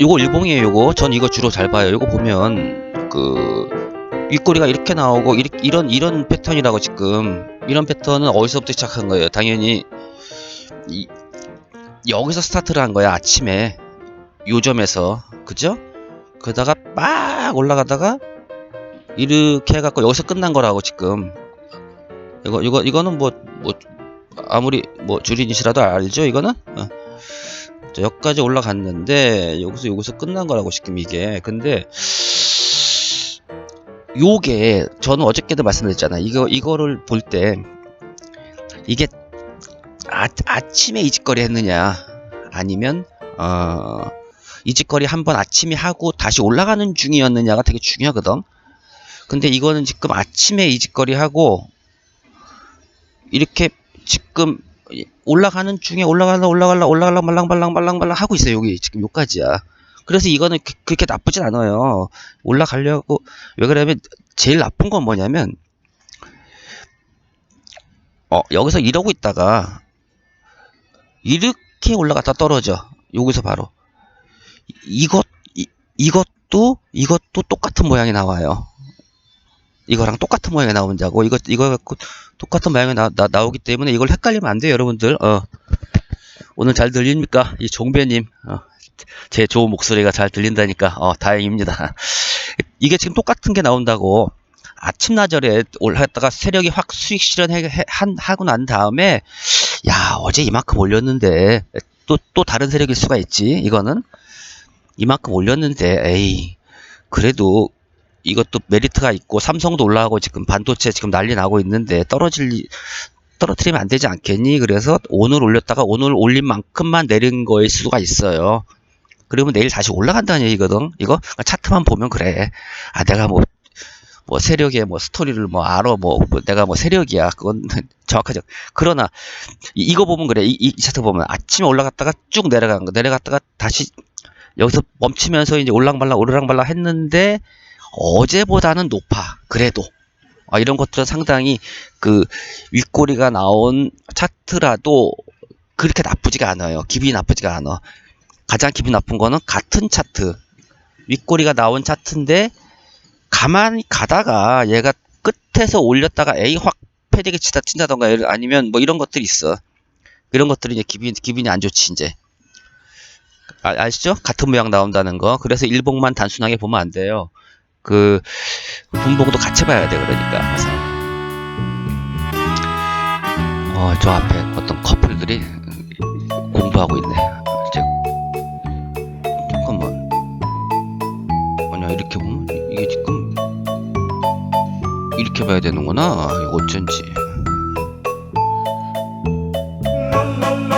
요거 일봉이에요 요거. 전 이거 주로 잘 봐요. 요거 보면 그 윗꼬리가 이렇게 나오고 이리- 이런 이런 패턴이라고 지금. 이런 패턴은 어디서부터 시작한 거예요? 당연히 이, 여기서 스타트를 한 거야 아침에. 요점에서. 그죠? 그러다가 빡 올라가다가 이렇게 해갖고 여기서 끝난 거라고 지금. 이거 이거 이거는 뭐뭐 아무리 뭐 주린이시라도 알죠 이거는? 어. 자, 여기까지 올라갔는데 여기서 여기서 끝난 거라고 지금 이게. 근데 요게 저는 어저께도 말씀드렸잖아 이거 이거를 볼 때 이게 아, 아침에 이직거리 했느냐? 아니면 어 이직거리 한번 아침에 하고 다시 올라가는 중이었느냐가 되게 중요하거든. 근데 이거는 지금 아침에 이직거리 하고 이렇게 지금 올라가는 중에 올라갈라 올라갈라 올라갈라 말랑말랑 말랑말랑 하고 있어요 여기 지금 여기까지야. 그래서 이거는 그, 그렇게 나쁘진 않아요. 올라가려고 왜 그러냐면 제일 나쁜 건 뭐냐면 어 여기서 이러고 있다가 이렇게 올라갔다 떨어져. 여기서 바로. 이것 이, 이것도 이것도 똑같은 모양이 나와요 이거랑 똑같은 모양이 나온다고 이거 이거 갖고 똑같은 모양이 나, 나, 나 오기 때문에 이걸 헷갈리면 안 돼요 여러분들. 어. 오늘 잘 들립니까? 이 종배님. 어, 제 좋은 목소리가 잘 들린다니까. 어 다행입니다. 이게 지금 똑같은 게 나온다고 아침나절에 올랐다가 세력이 확 수익 실현해 한 하고 난 다음에 야 어제 이만큼 올렸는데 또 또 다른 세력일 수가 있지 이거는? 이만큼 올렸는데 에이 그래도 이것도 메리트가 있고 삼성도 올라가고 지금 반도체 지금 난리 나고 있는데 떨어질 리- 떨어뜨리면 안 되지 않겠니? 그래서 오늘 올렸다가 오늘 올린 만큼만 내린 거일 수가 있어요. 그러면 내일 다시 올라간다는 얘기거든. 이거 차트만 보면 그래. 아 내가 뭐뭐 세력의 뭐 스토리를 뭐 알아 뭐, 뭐 내가 뭐 세력이야 그건 정확하죠. 그러나 이- 이거 보면 그래. 이, 이 차트 보면 아침에 올라갔다가 쭉 내려간 거 내려갔다가 다시 여기서 멈추면서 이제 올랑말랑 오르락말랑 했는데 어제보다는 높아. 그래도. 아, 이런 것들은 상당히 그 윗꼬리가 나온 차트라도 그렇게 나쁘지가 않아요. 기분이 나쁘지가 않아. 가장 기분 나쁜 거는 같은 차트. 윗꼬리가 나온 차트인데 가만히 가다가 얘가 끝에서 올렸다가 A 확 패대기 치다 튄다던가 예를- 아니면 뭐 이런 것들이 있어. 이런 것들이 이제 기분이, 기분이 안 좋지, 이제. 아, 아시죠? 같은 모양 나온다는 거. 그래서 일봉만 단순하게 보면 안 돼요. 그 분봉도 같이 봐야 돼 그러니까. 항상 어, 저 앞에 어떤 커플들이 공부하고 있네. 이제 잠깐만. 아니야 이렇게 보면 이게 지금 이렇게 봐야 되는구나. 어쩐지. 음, 음, 음.